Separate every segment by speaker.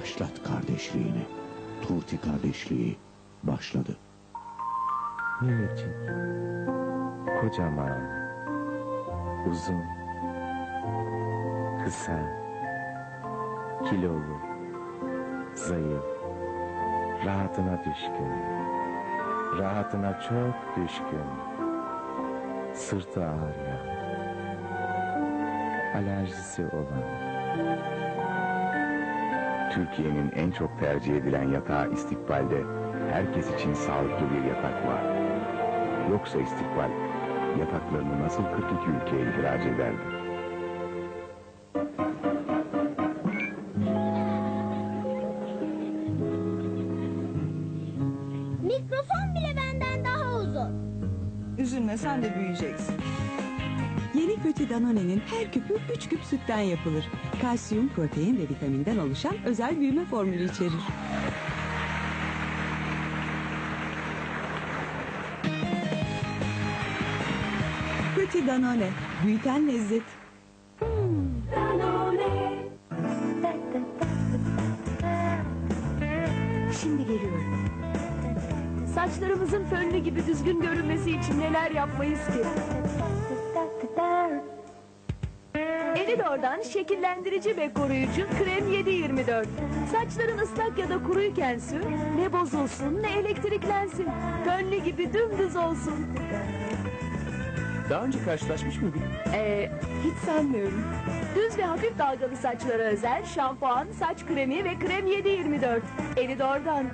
Speaker 1: Başlat kardeşliğini. Turti kardeşliği başladı.
Speaker 2: Minicik, kocaman, uzun, kısa, kilolu, zayıf, rahatına düşkün, rahatına çok düşkün, sırtı ağrıyor, alerjisi olan,
Speaker 3: Türkiye'nin en çok tercih edilen yatağı istikbalde herkes için sağlıklı bir yatak var. Yoksa istikbal yataklarını nasıl 42 ülkeye ihraç ederdi?
Speaker 4: Mikrofon bile benden daha uzun.
Speaker 5: Üzülme sen de büyüyeceksin.
Speaker 6: Yeni kötü Danone'nin her küpü 3 küp sütten yapılır. Kalsiyum, protein ve vitaminden oluşan özel büyüme formülü içerir. Kötü Danone, büyüten lezzet.
Speaker 7: Şimdi geliyorum. Saçlarımızın fönlü gibi düzgün görünmesi için neler yapmayız ki? Elidor'dan şekillendirici ve koruyucu krem 724. Saçların ıslak ya da kuruyken sür, ne bozulsun ne elektriklensin. Fönlü gibi dümdüz olsun.
Speaker 2: Daha önce karşılaşmış mıydık?
Speaker 7: Ee, hiç sanmıyorum. Düz ve hafif dalgalı saçlara özel şampuan, saç kremi ve krem 724. Elidor'dan.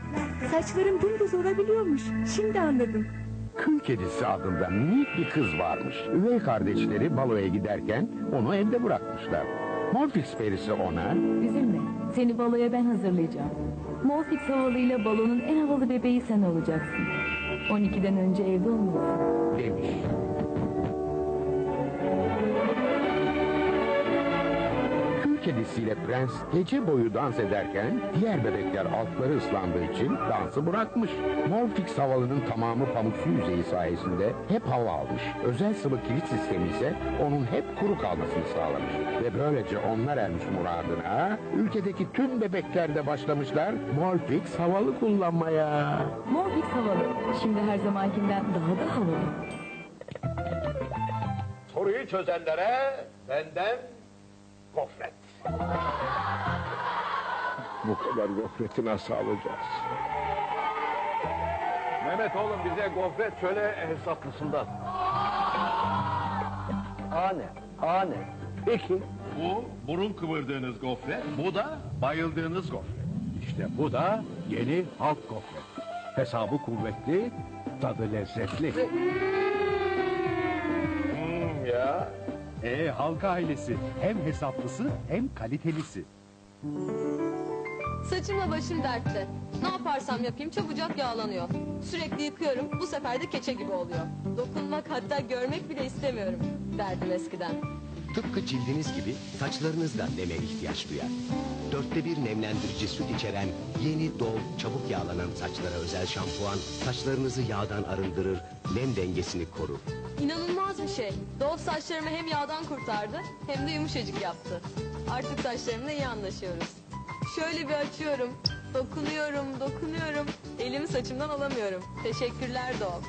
Speaker 7: Saçlarım dümdüz olabiliyormuş. Şimdi anladım.
Speaker 8: Kıl kedisi adında minik bir kız varmış. Üvey kardeşleri baloya giderken onu evde bırakmışlar. Morfix perisi ona
Speaker 9: Üzülme. Seni baloya ben hazırlayacağım. Morfix havalıyla balonun en havalı bebeği sen olacaksın. 12'den önce evde olmalısın.
Speaker 8: demiş. Kedisiyle prens gece boyu dans ederken diğer bebekler altları ıslandığı için dansı bırakmış. Morfix havalının tamamı pamuk su yüzeyi sayesinde hep hava almış. Özel sıvı kilit sistemi ise onun hep kuru kalmasını sağlamış. Ve böylece onlar ermiş muradına ülkedeki tüm bebekler de başlamışlar Morfix havalı kullanmaya.
Speaker 9: Morfix havalı. Şimdi her zamankinden daha da havalı.
Speaker 8: Soruyu çözenlere benden gofret. Bu kadar gofreti nasıl alacağız?
Speaker 10: Mehmet oğlum bize gofret şöyle hesaplısından.
Speaker 8: Ane, ane. İki.
Speaker 10: Bu burun kıvırdığınız gofret, bu da bayıldığınız gofret. İşte bu da yeni halk gofret. Hesabı kuvvetli, tadı lezzetli.
Speaker 8: Hmm, ya.
Speaker 10: E halk ailesi hem hesaplısı hem kalitelisi.
Speaker 11: Saçımla başım dertte. Ne yaparsam yapayım çabucak yağlanıyor. Sürekli yıkıyorum bu sefer de keçe gibi oluyor. Dokunmak hatta görmek bile istemiyorum derdim eskiden.
Speaker 12: Tıpkı cildiniz gibi saçlarınız da neme ihtiyaç duyar. Dörtte bir nemlendirici süt içeren yeni dol çabuk yağlanan saçlara özel şampuan saçlarınızı yağdan arındırır, nem dengesini korur.
Speaker 11: İnanılmaz bir şey. Dove saçlarımı hem yağdan kurtardı hem de yumuşacık yaptı. Artık saçlarımla iyi anlaşıyoruz. Şöyle bir açıyorum. Dokunuyorum, dokunuyorum. Elimi saçımdan alamıyorum. Teşekkürler Dove.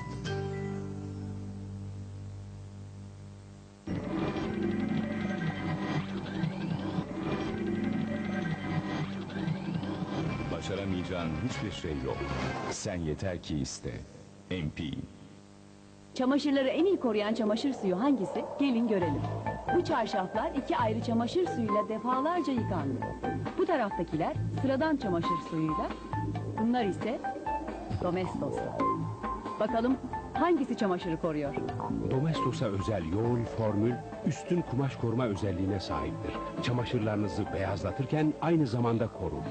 Speaker 13: Başaramayacağın hiçbir şey yok. Sen yeter ki iste. MP.
Speaker 9: Çamaşırları en iyi koruyan çamaşır suyu hangisi? Gelin görelim. Bu çarşaflar iki ayrı çamaşır suyuyla defalarca yıkandı. Bu taraftakiler sıradan çamaşır suyuyla. Bunlar ise Domestos. Bakalım hangisi çamaşırı koruyor?
Speaker 14: Domestos'a özel yoğun formül üstün kumaş koruma özelliğine sahiptir. Çamaşırlarınızı beyazlatırken aynı zamanda korur.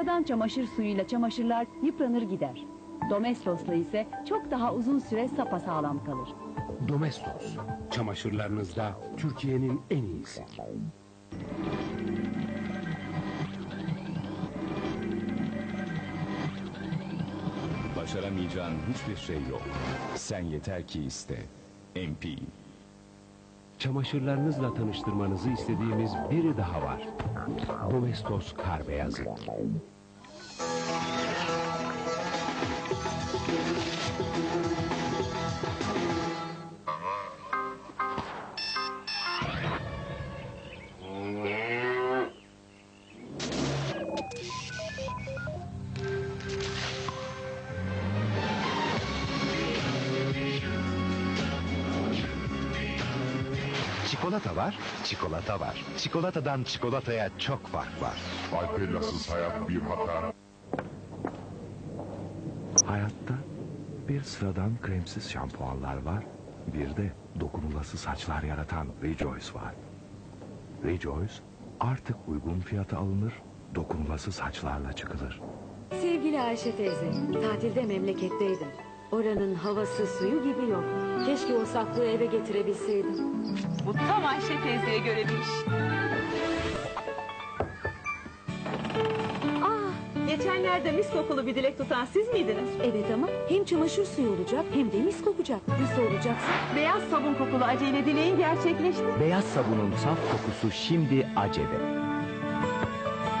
Speaker 9: Sıradan çamaşır suyuyla çamaşırlar yıpranır gider. Domestosla ise çok daha uzun süre sapasağlam kalır.
Speaker 14: Domestos, çamaşırlarınızda Türkiye'nin en iyisi.
Speaker 13: Başaramayacağın hiçbir şey yok. Sen yeter ki iste. MP
Speaker 14: Çamaşırlarınızla tanıştırmanızı istediğimiz biri daha var. Domestos kar beyazı.
Speaker 3: Çikolata var, çikolata var. Çikolatadan çikolataya çok fark var.
Speaker 15: Alpellasız hayat bir hata.
Speaker 3: Hayatta bir sıradan kremsiz şampuanlar var. Bir de dokunulası saçlar yaratan Rejoice var. Rejoice artık uygun fiyata alınır, dokunulası saçlarla çıkılır.
Speaker 16: Sevgili Ayşe teyze, tatilde memleketteydim. Oranın havası suyu gibi yok. Keşke o saklığı eve getirebilseydim.
Speaker 6: Bu tam Ayşe teyzeye göre bir iş.
Speaker 16: Ah,
Speaker 6: Geçenlerde mis kokulu bir dilek tutan siz miydiniz?
Speaker 16: evet ama hem çamaşır suyu olacak hem de mis kokacak. Nasıl olacaksa?
Speaker 6: Beyaz sabun kokulu acele dileğin gerçekleşti.
Speaker 3: Beyaz sabunun saf kokusu şimdi Ace'de.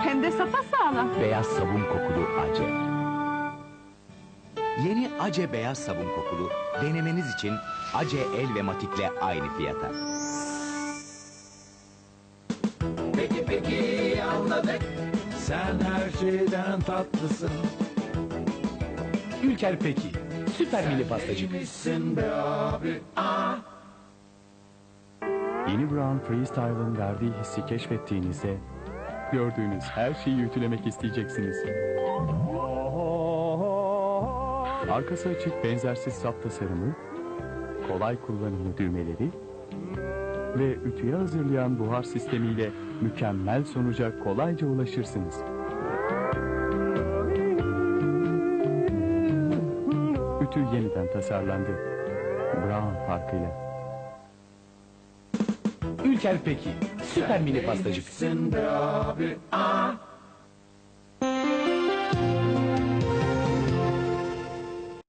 Speaker 6: Hem de sapasağlam.
Speaker 3: Beyaz sabun kokulu Ace.
Speaker 12: Yeni Ace beyaz sabun kokulu denemeniz için Ace el ve matikle aynı fiyata.
Speaker 2: Peki peki anladık. Sen her şeyden tatlısın.
Speaker 14: Ülker Peki. Süper mini pastacık.
Speaker 2: Misin be abi? Ah.
Speaker 17: Yeni Brown Freestyle'ın verdiği hissi keşfettiğinizde gördüğünüz her şeyi ütülemek isteyeceksiniz. Arkası açık benzersiz sap tasarımı, kolay kullanımlı düğmeleri ve ütüye hazırlayan buhar sistemiyle mükemmel sonuca kolayca ulaşırsınız. Ütü yeniden tasarlandı. Brown farkıyla.
Speaker 14: Ülker Peki. Süper mini pastacık.